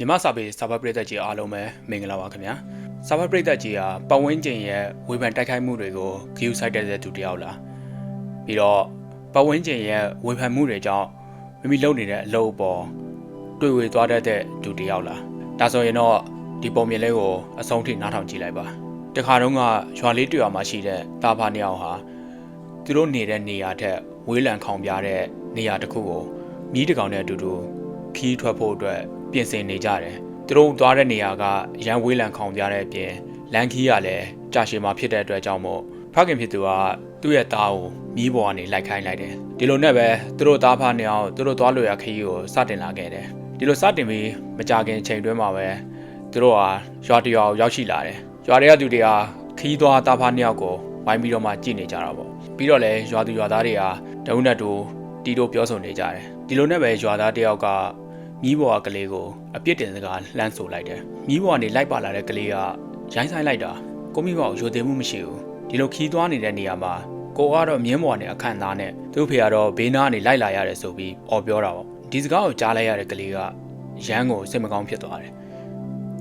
မြမစာပေစာဖတ်ပရိသတ်ကြီးအားလုံးပဲမင်္ဂလာပါခင်ဗျာစာဖတ်ပရိသတ်ကြီးဟာပတ်ဝန်းကျင်ရဲ့ဝေဖန်တိုက်ခိုက်မှုတွေကိုဂရုစိုက်တဲ့သူတစ်ယောက်လားပြီးတော့ပတ်ဝန်းကျင်ရဲ့ဝေဖန်မှုတွေကြောင့်မိမိလုပ်နေတဲ့အလုပ်ပေါ်တွေ့ဝေသွားတတ်တဲ့သူတစ်ယောက်လားဒါဆိုရင်တော့ဒီပုံမြင်လေးကိုအဆုံးထိနားထောင်ကြည့်လိုက်ပါတခါတုန်းကရွာလေးတရွာမှာရှိတဲ့တာဖာနှစ်ယောက်ဟာသူတို့နေတဲ့နေရာထက်ဝေးလံခေါင်ပြတဲ့နေရာတစ်ခုကိုမြီးတစ်ကောင်နဲ့အတူတူခီးထွက်ဖို့အတွက် ပြင်ဆင်နေကြတယ်သူတို့သွားတဲ့နေရာကရန်ဝေးလံခေါင်ပြတဲ့အပြင်လန်ခီးကလည်းကြာရှည်မှာဖြစ်တဲ့အတွက်ကြောင့်မို့ဖခင်ဖြစ်သူကသူ့ရဲ့သားကိုမြီးပေါ်ကနေလိုက်ခိုင်းလိုက်တယ်ဒီလိုနဲ့ပဲသူတို့သားဖားနေအောင်သူတို့သွားလို့ရခီးကိုစတင်လာခဲ့တယ်ဒီလိုစတင်ပြီးမကြခင်ချိန်တွင်းမှာပဲသူတို့ဟာရွာတရွာကိုရောက်ရှိလာတယ်ရွာတွေကသူတွေဟာခီးသွားသားဖားနှစ်ယောက်ကိုဝိုင်းပြီးတော့မှကြည့်နေကြတာပေါ့ပြီးတော့လည်းရွာသူရွာသားတွေဟာတဝုနဲ့တူတီတို့ပြောဆိုနေကြတယ်ဒီလိုနဲ့ပဲရွာသားတယောက်က မြီးဘွားကလေးကိုအပြစ်တင်စကားလှမ်းဆိုလိုက်တယ်မြီးဘွားကနေလိုက်ပါလာတဲ့ကလေးကရိုင်းဆိုင်လိုက်တာကိုမိဘကိုရိုသေမှုမရှိဘူးဒီလိုခီးသွားနေတဲ့နေရာမှာကိုကတော့မြင်းဘွားနဲ့အခန့်သားနဲ့သူ့ဖေကတော့ဘေးနားကနေလိုက်လာရတယ်ဆိုပြီးអော်ပြောတာပေါ့ဒီစကားကိုကြားလိုက်ရတဲ့ကလေးကရန်ကိုစိတ်မကောင်းဖြစ်သွားတယ်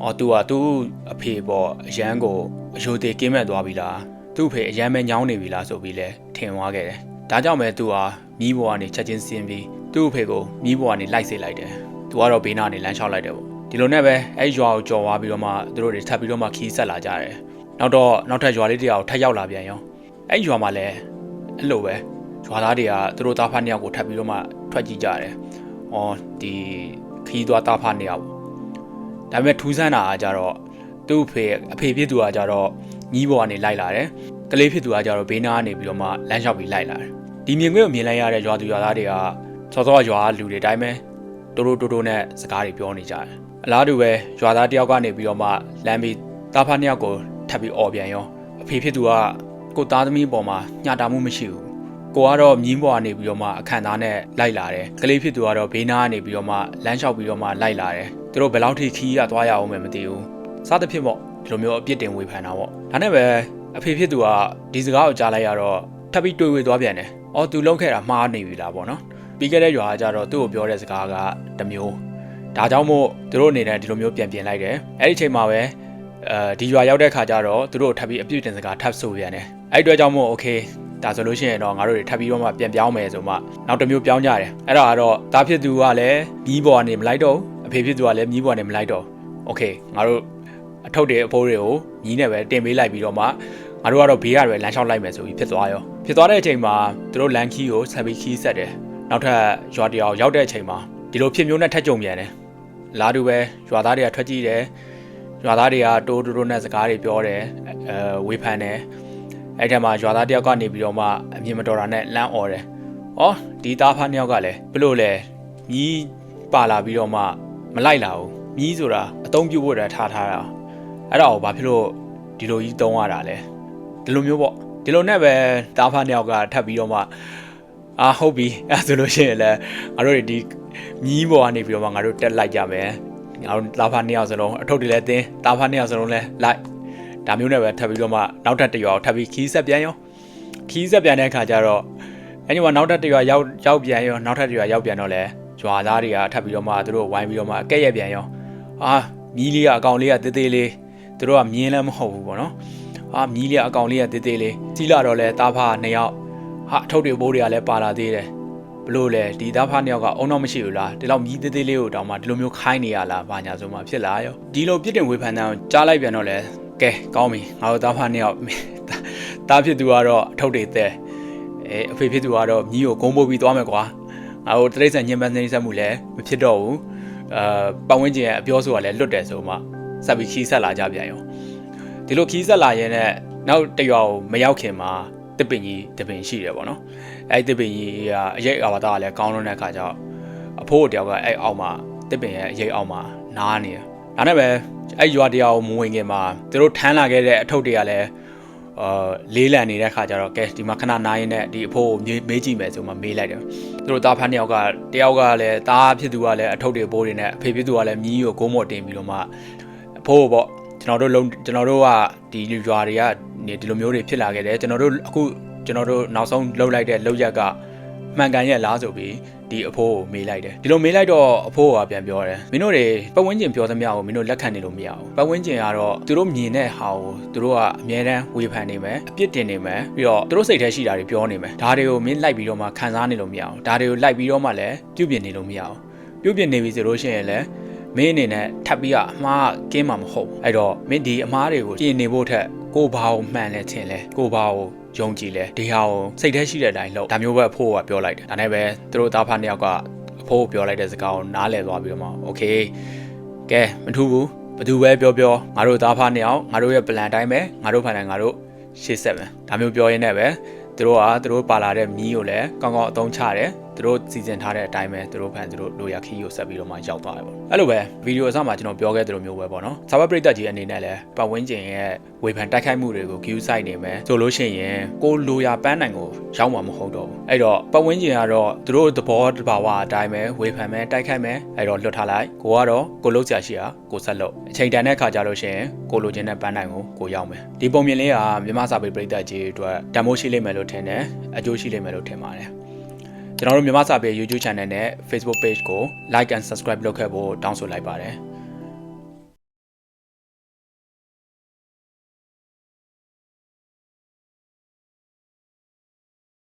အော်သူကသူ့အဖေပေါ့ရန်ကိုအယိုသေးကင်းမဲ့သွားပြီလားသူ့ဖေအရန်ပဲညောင်းနေပြီလားဆိုပြီးလဲထင်သွားခဲ့တယ်ဒါကြောင့်ပဲသူဟာမြီးဘွားကနေချက်ချင်းဆင်းပြီးသူ့အဖေကိုမြီးဘွားကနေလိုက်စေလိုက်တယ် သူကတော့ဘေးနားနေလမ်းလျှောက်လိုက်တယ်ပေါ့ဒီလိုနဲ့ပဲအဲ့ရွာကိုကြော်သွားပြီးတော့မှသူတို့တွေထပ်ပြီးတော့မှခီးဆက်လာကြတယ်နောက်တော့နောက်ထပ်ရွာလေးတစ်ယောက်ထပ်ရောက်လာပြန်ရောအဲ့ရွာမှာလည်းအဲ့လိုပဲရွာသားတွေကသူတို့သားဖားနှစ်ယောက်ကိုထပ်ပြီးတော့မှထွက်ကြည့်ကြတယ်အော်ဒီခီးသွားသားဖားနှစ်ယောက်ဒါပေမဲ့ထူးဆန်းတာကကြတော့သူ့အဖေအဖေဖြစ်သူကကြတော့ညီးပေါ်ကနေလိုက်လာတယ်ကလေးဖြစ်သူကကြတော့ဘေးနားကနေပြီးတော့မှလမ်းလျှောက်ပြီးလိုက်လာတယ်ဒီမြင်ကွင်းကိုမြင်လိုက်ရတဲ့ရွာသူရွာသားတွေကစောစောရွာလူတွေအတိုင်းပဲ တိုးတိုးတိုးတိုးနဲ့စကားတွေပြောနေကြတယ်အလားတူပဲရွာသားတယောက်ကနေပြီးတော့မှလမ်းပြီးတာဖာနှစ်ယောက်ကိုထပ်ပြီးអော်ပြန်ရောအဖေဖြစ်သူကကိုသားသမီးပေါ်မှာညှတာမှုမရှိဘူးကိုကတော့မြင်းပေါ်ကနေပြီးတော့မှအခန့်သားနဲ့လိုက်လာတယ်ကလေးဖြစ်သူကတော့ဘေးနားကနေပြီးတော့မှလမ်းလျှောက်ပြီးတော့မှလိုက်လာတယ်သူတို့ဘယ်လောက်ထိခီးရသွားရအောင်မသိဘူးစသဖြင့်ပေါ့ဒီလိုမျိုးအပြစ်တင်ဝေဖန်တာပေါ့ဒါနဲ့ပဲအဖေဖြစ်သူကဒီစကားကိုကြားလိုက်ရတော့ထပ်ပြီးတွေးဝေသွားပြန်တယ်အော်သူလုံးခဲ့တာမှားနေပြီလားပေါ့နော် ပြီးခဲ့တဲ့ရွာကကြတော့သူ့ကိုပြောတဲ့စကားကတမျိုးဒါကြောင့်မို့သူတို့အနေနဲ့ဒီလိုမျိုးပြန်ပြင်လိုက်တယ်အဲ့ဒီအချိန်မှာပဲအဲဒီရွာရောက်တဲ့ခါကျတော့သူတို့ထပ်ပြီးအပြည့်တင်စကားထပ်ဆိုပြန်တယ်အဲ့အတွက်ကြောင့်မို့ okay ဒါဆိုလို့ရှိရင်တော့ငါတို့တွေထပ်ပြီးတော့မှပြန်ပြောင်းမယ်ဆိုမှနောက်တစ်မျိုးပြောင်းကြတယ်အဲ့ဒါကတော့တားဖြစ်သူကလည်းမြီးပေါ်ကနေမလိုက်တော့အဖေဖြစ်သူကလည်းမြီးပေါ်ကနေမလိုက်တော့ okay ငါတို့အထုပ်တွေအဖိုးတွေကိုမြီးနဲ့ပဲတင်ပေးလိုက်ပြီးတော့မှငါတို့ကတော့ဘေးကပဲလမ်းလျှောက်လိုက်မယ်ဆိုပြီးဖြစ်သွားရောဖြစ်သွားတဲ့အချိန်မှာသူတို့လမ်းခီးကိုဆက်ပြီးခီးဆက်တယ် နောက်ထပ်ရွာတရောင်ရောက်တဲ့အချိန်မှာဒီလိုဖြစ်မျိုးနဲ့ထက်ကြုံပြန်တယ်။လာတူပဲရွာသားတွေကထွက်ကြည့်တယ်။ရွာသားတွေကတိုးတိုးတိုးနဲ့စကားတွေပြောတယ်။အဲဝေဖန်တယ်။အဲ့ထက်မှာရွာသားတယောက်ကနေပြီးတော့မှအမြင်မတော်တာနဲ့လမ်းអော်တယ်။ဩဒီသားဖားနှစ်ယောက်ကလည်းဘလို့လဲမြီးပါလာပြီးတော့မှမလိုက်လာဘူး။မြီးဆိုတာအသုံးပြုဖို့တည်းထားထားတာ။အဲ့ဒါကိုဘာဖြစ်လို့ဒီလိုကြီးသုံးရတာလဲ။ဒီလိုမျိုးပေါ့ဒီလိုနဲ့ပဲသားဖားနှစ်ယောက်ကထပ်ပြီးတော့မှ အာဟုတ်ပြီအဲဆိုလို့ရှိရင်လည်းငါတို့တွေဒီမြီးပေါ်ကနေပြီးတော့မှငါတို့တက်လိုက်ကြမယ်ငါတို့လာဖာနှစ်ယောက်စလုံးအထုပ်တွေလည်းတင်းတာဖာနှစ်ယောက်စလုံးလည်းလိုက်ဒါမျိုးနဲ့ပဲထပ်ပြီးတော့မှနောက်ထပ်တစ်ရွာကိုထပ်ပြီးခီးဆက်ပြန်ရောခီးဆက်ပြန်တဲ့အခါကျတော့အဲဒီမှာနောက်ထပ်တစ်ရွာရောက်ရောက်ပြန်ရောနောက်ထပ်တစ်ရွာရောက်ပြန်တော့လဲရွာသားတွေကထပ်ပြီးတော့မှသူတို့ဝိုင်းပြီးတော့မှကဲ့ရဲ့ပြန်ရောအာမြီးလေးကအကောင်လေးကတေးသေးလေးသူတို့ကမြင်းလည်းမဟုတ်ဘူးပေါ့နော်အာမြီးလေးကအကောင်လေးကတေးသေးလေးစီးလာတော့လဲတာဖာနှစ်ယောက် ဟာအထုပ်တွေဘိုးတွေကလည်းပါလာသေးတယ်ဘလို့လဲဒီသားဖားနှစ်ယောက်ကအုံတော့မရှိဘူးလားဒီလောက်မြည်သေးသေးလေးကိုတောင်မှဒီလိုမျိုးခိုင်းနေရလားဘာညာဆိုမှဖြစ်လာရောဒီလိုပြစ်တင်ဝေဖန်တဲ့ကြားလိုက်ပြန်တော့လဲကဲကောင်းပြီငါတို့သားဖားနှစ်ယောက်သားဖြစ်သူကတော့အထုပ်တွေတဲ့အဲအဖေဖြစ်သူကတော့မြည်ကိုဂုံးပုတ်ပြီးသွားမယ်ကွာငါတို့တရိတ်ဆန်ညင်ပန်းနေဆက်မှုလည်းမဖြစ်တော့ဘူးအာပတ်ဝန်းကျင်ရဲ့အပြောဆိုတာလည်းလွတ်တယ်ဆိုမှစပ်ပြီးခီးဆက်လာကြပြန်ရောဒီလိုခီးဆက်လာရင်လည်းနောက်တရွာကိုမရောက်ခင်မှာ တစ်ပင်ကြီးတစ်ပင်ရှိတယ်ပေါ့နော်အဲ့ဒီတစ်ပင်ကြီးကအရိတ်အာဝတာကလည်းကောင်းလွန်းတဲ့အခါကျတော့အဖိုးတယောက်ကအဲ့အောက်မှာတစ်ပင်ရဲ့အရိတ်အောက်မှာနားနေတယ်ဒါနဲ့ပဲအဲ့ရွာတရားကိုမဝင်ခင်မှာသူတို့ထမ်းလာခဲ့တဲ့အထုပ်တွေကလည်းအာလေးလံနေတဲ့ခါကျတော့ကဲဒီမှာခဏနားရင်းနဲ့ဒီအဖိုးကိုမေးကြည့်မယ်ဆိုမှမေးလိုက်တယ်သူတို့သားဖန်းတယောက်ကတယောက်ကလည်းသားဖြစ်သူကလည်းအထုပ်တွေဘိုးတွေနဲ့အဖေဖြစ်သူကလည်းမြီးကိုဂုံးမော်တင်ပြီးတော့မှအဖိုးပေါ့ကျွန်တော်တို့လုံးကျွန်တော်တို့ကဒီရွာတွေက ဒီလိုမျိုးတွေဖြစ်လာခဲ့တယ်ကျွန်တော်တို့အခုကျွန်တော်တို့နောက်ဆုံးလှုပ်လိုက်တဲ့လှုပ်ရက်ကမှန်ကန်ရဲ့လားဆိုပြီးဒီအဖိုးကိုမေးလိုက်တယ်ဒီလိုမေးလိုက်တော့အဖိုးကပြန်ပြောတယ်မင်းတို့တွေပတ်ဝန်းကျင်ပြောသမျှကိုမင်းတို့လက်ခံနေလို့မရဘူးပတ်ဝန်းကျင်ကတော့သူတို့မြင်တဲ့ဟာကိုသူတို့ကအမြဲတမ်းဝေဖန်နေမယ်အပြစ်တင်နေမယ်ပြီးတော့သူတို့စိတ်ထဲရှိတာတွေပြောနေမယ်ဒါတွေကိုမင်းလိုက်ပြီးတော့မှခံစားနေလို့မရဘူးဒါတွေကိုလိုက်ပြီးတော့မှလည်းပြုတ်ပြနေလို့မရဘူးပြုတ်ပြနေပြီဆိုလို့ရှိရင်လည်းမင်းအနေနဲ့ထပ်ပြီးတော့အမှားကင်းမှာမဟုတ်ဘူးအဲ့တော့မင်းဒီအမှားတွေကိုပြင်နေဖို့ထက် ကိုဘာကိုမှန်လဲထင်လဲကိုဘာကိုယုံကြည်လဲဒီဟာကိုစိတ်ထဲရှိတဲ့အတိုင်းလုပ်ဒါမျိုးပဲအဖိုးကပြောလိုက်တယ်ဒါနဲ့ပဲသူတို့သားဖားနှစ်ယောက်ကအဖိုးကိုပြောလိုက်တဲ့စကားကိုနားလည်သွားပြီးတော့မှโอเคကဲမထူးဘူးဘသူပဲပြောပြောငါတို့သားဖားနှစ်ယောက်ငါတို့ရဲ့ plan အတိုင်းပဲငါတို့ဖန်တိုင်းငါတို့ရှေ့ဆက်မယ်ဒါမျိုးပြောရင်းနဲ့ပဲသူတို့ကသူတို့ပါလာတဲ့မီးကိုလည်းကောင်းကောင်းအသုံးချတယ် သူတို့စီစဉ်ထားတဲ့အတိုင်းပဲသူတို့ဖန်သူတို့လိုရခီးကိုဆက်ပြီးတော့မှရောက်သွားတယ်ပေါ့အဲ့လိုပဲဗီဒီယိုအစမှာကျွန်တော်ပြောခဲ့သလိုမျိုးပဲပေါ့နော်စာဝတ်ပရိသတ်ကြီးအနေနဲ့လည်းပတ်ဝန်းကျင်ရဲ့ဝေဖန်တိုက်ခိုက်မှုတွေကို view site နေမယ်ဆိုလို့ရှိရင်ကိုလိုရာပန်းနိုင်ကိုရောက်မှာမဟုတ်တော့ဘူးအဲ့တော့ပတ်ဝန်းကျင်ကတော့သူတို့သဘောတဘာဝအတိုင်းပဲဝေဖန်မယ်တိုက်ခိုက်မယ်အဲ့တော့လွတ်ထားလိုက်ကိုကတော့ကိုလုံးဆရာရှိတာကိုဆက်လို့အချိန်တန်တဲ့ခါကြလို့ရှိရင်ကိုလိုချင်တဲ့ပန်းနိုင်ကိုကိုရောက်မယ်ဒီပုံမြင်လေးကမြမစာပေပရိသတ်ကြီးအတွက်တန်မိုးရှိလိမ့်မယ်လို့ထင်တယ်အကျိုးရှိလိမ့်မယ်လို့ထင်ပါတယ် ကျွန်တော်တို့မြန်မာစာပေ YouTube channel နဲ့ Facebook page ကို like and subscribe လုပ်ခဲ့ဖို့တောင်းဆိုလိုက်ပါတယ်